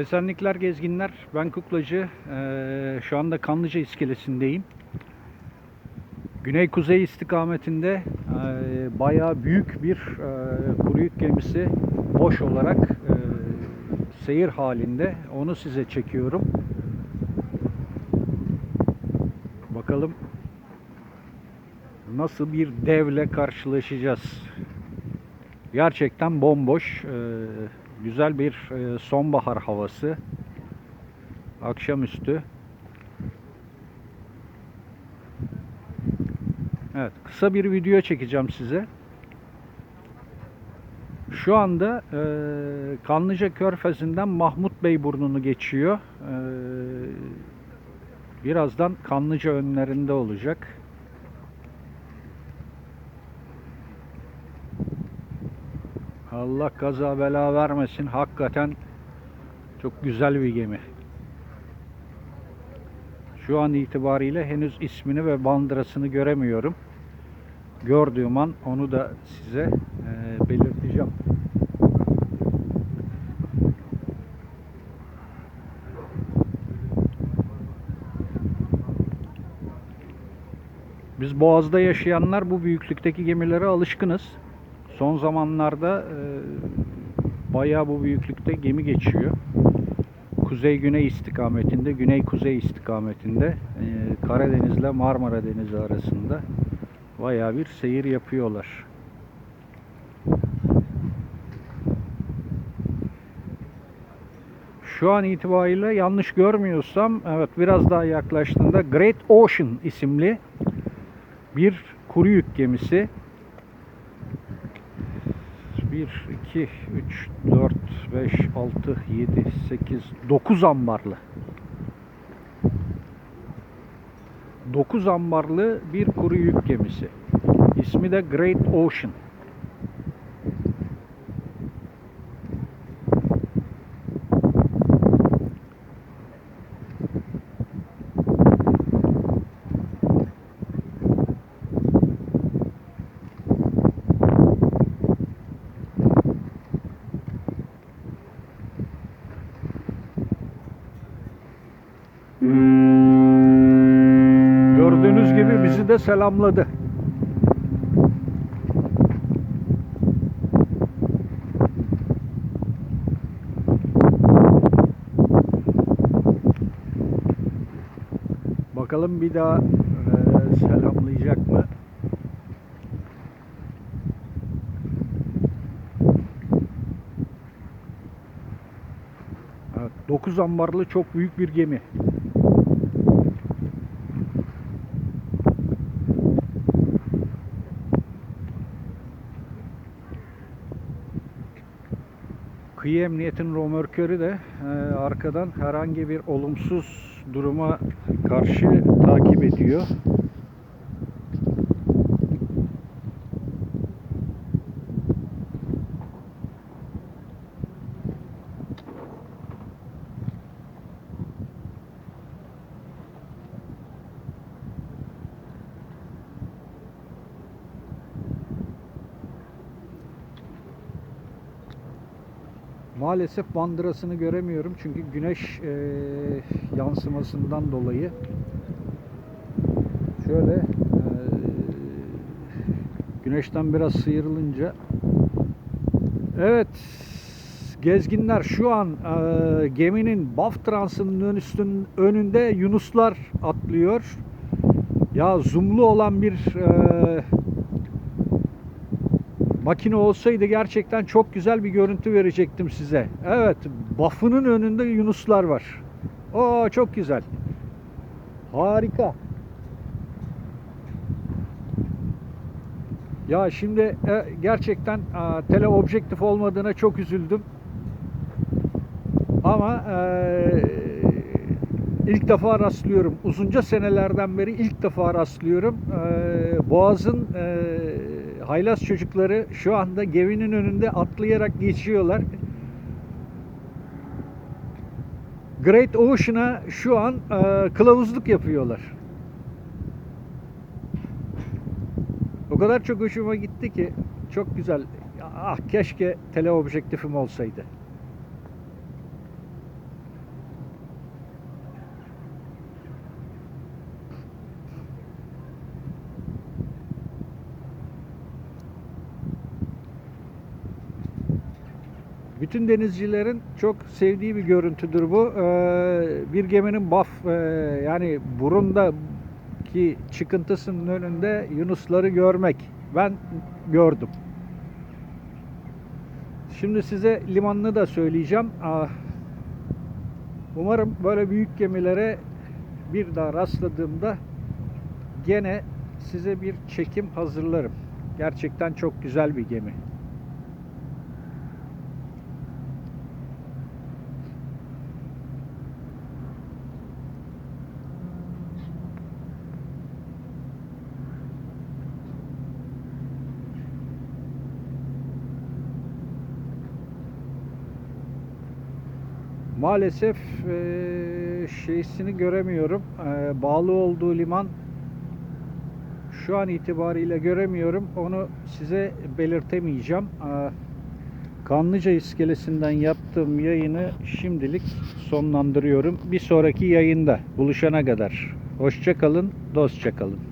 Esenlikler gezginler, ben Kuklacı. Ee, şu anda Kanlıca iskelesindeyim. Güney-kuzey istikametinde e, bayağı büyük bir e, kuru gemisi boş olarak e, seyir halinde. Onu size çekiyorum. Bakalım nasıl bir devle karşılaşacağız. Gerçekten bomboş. e, güzel bir e, sonbahar havası. Akşamüstü. Evet, kısa bir video çekeceğim size. Şu anda e, Kanlıca Körfezi'nden Mahmut Bey burnunu geçiyor. E, birazdan Kanlıca önlerinde olacak. Allah kaza bela vermesin. Hakikaten çok güzel bir gemi. Şu an itibariyle henüz ismini ve bandırasını göremiyorum. Gördüğüm an onu da size eee, belirteceğim. Biz Boğaz'da yaşayanlar bu büyüklükteki gemilere alışkınız. Son zamanlarda e, bayağı bu büyüklükte gemi geçiyor. Kuzey-güney istikametinde, güney-kuzey istikametinde e, Karadeniz ile Marmara Denizi arasında bayağı bir seyir yapıyorlar. Şu an itibariyle yanlış görmüyorsam evet biraz daha yaklaştığında Great Ocean isimli bir kuru yük gemisi 1, 2, 3, 4, 5, 6, 7, 8, 9 ambarlı. 9 ambarlı bir kuru yük gemisi. İsmi de Great Ocean. Gördüğünüz gibi bizi de selamladı. Bakalım bir daha eee, selamlayacak mı? Evet, 9 ambarlı çok büyük bir gemi. Kıyı Emniyet'in romörkörü de e, arkadan herhangi bir olumsuz duruma karşı takip ediyor. Maalesef bandırasını göremiyorum çünkü güneş e, yansımasından dolayı. Şöyle e, güneşten biraz sıyrılınca Evet gezginler şu an e, geminin Baf Transı'nın üstün, önünde Yunuslar atlıyor. Ya zoomlu olan bir e, makine olsaydı gerçekten çok güzel bir görüntü verecektim size. Evet, Baf'ının önünde Yunuslar var. Oo çok güzel. Harika. Ya şimdi e, gerçekten e, teleobjektif olmadığına çok üzüldüm. Ama e, ilk defa rastlıyorum. Uzunca senelerden beri ilk defa rastlıyorum. E, Boğaz'ın e, haylaz çocukları şu anda geminin önünde atlayarak geçiyorlar. Great Ocean'a şu an e, kılavuzluk yapıyorlar. O kadar çok hoşuma gitti ki çok güzel. Ah keşke teleobjektifim olsaydı. Bütün denizcilerin çok sevdiği bir görüntüdür bu. Ee, bir geminin baf e, yani burundaki çıkıntısının önünde yunusları görmek. Ben gördüm. Şimdi size limanını da söyleyeceğim. Ah, Umarım böyle büyük gemilere bir daha rastladığımda gene size bir çekim hazırlarım. Gerçekten çok güzel bir gemi. Maalesef eee, şeysini göremiyorum. Eee, bağlı olduğu liman şu an itibariyle göremiyorum. Onu size belirtemeyeceğim. Eee, Kanlıca iskelesinden yaptığım yayını şimdilik sonlandırıyorum. Bir sonraki yayında buluşana kadar. Hoşça kalın, dostça kalın.